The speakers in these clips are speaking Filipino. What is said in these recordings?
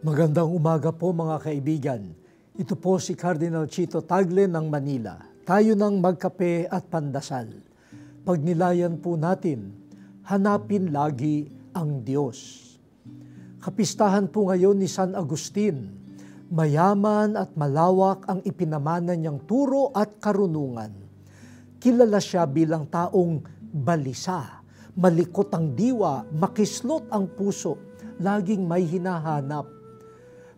Magandang umaga po mga kaibigan. Ito po si Cardinal Chito Tagle ng Manila. Tayo ng magkape at pandasal. Pagnilayan po natin, hanapin lagi ang Diyos. Kapistahan po ngayon ni San Agustin. Mayaman at malawak ang ipinamana niyang turo at karunungan. Kilala siya bilang taong balisa, malikot ang diwa, makislot ang puso, laging may hinahanap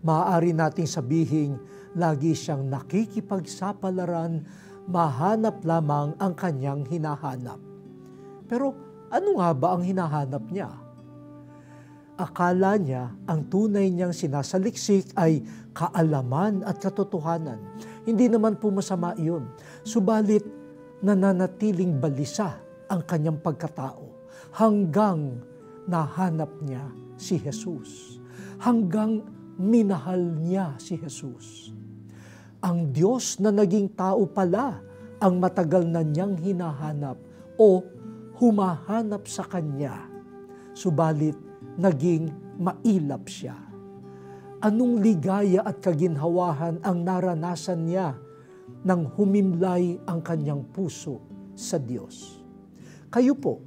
maaari nating sabihin lagi siyang nakikipagsapalaran, mahanap lamang ang kanyang hinahanap. Pero ano nga ba ang hinahanap niya? Akala niya ang tunay niyang sinasaliksik ay kaalaman at katotohanan. Hindi naman po masama iyon. Subalit, nananatiling balisa ang kanyang pagkatao hanggang nahanap niya si Jesus. Hanggang minahal niya si Jesus. Ang Diyos na naging tao pala ang matagal na niyang hinahanap o humahanap sa Kanya. Subalit, naging mailap siya. Anong ligaya at kaginhawahan ang naranasan niya nang humimlay ang kanyang puso sa Diyos? Kayo po,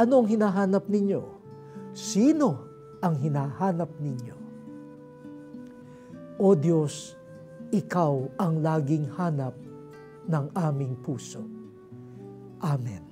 anong hinahanap ninyo? Sino ang hinahanap ninyo? O Diyos, Ikaw ang laging hanap ng aming puso. Amen.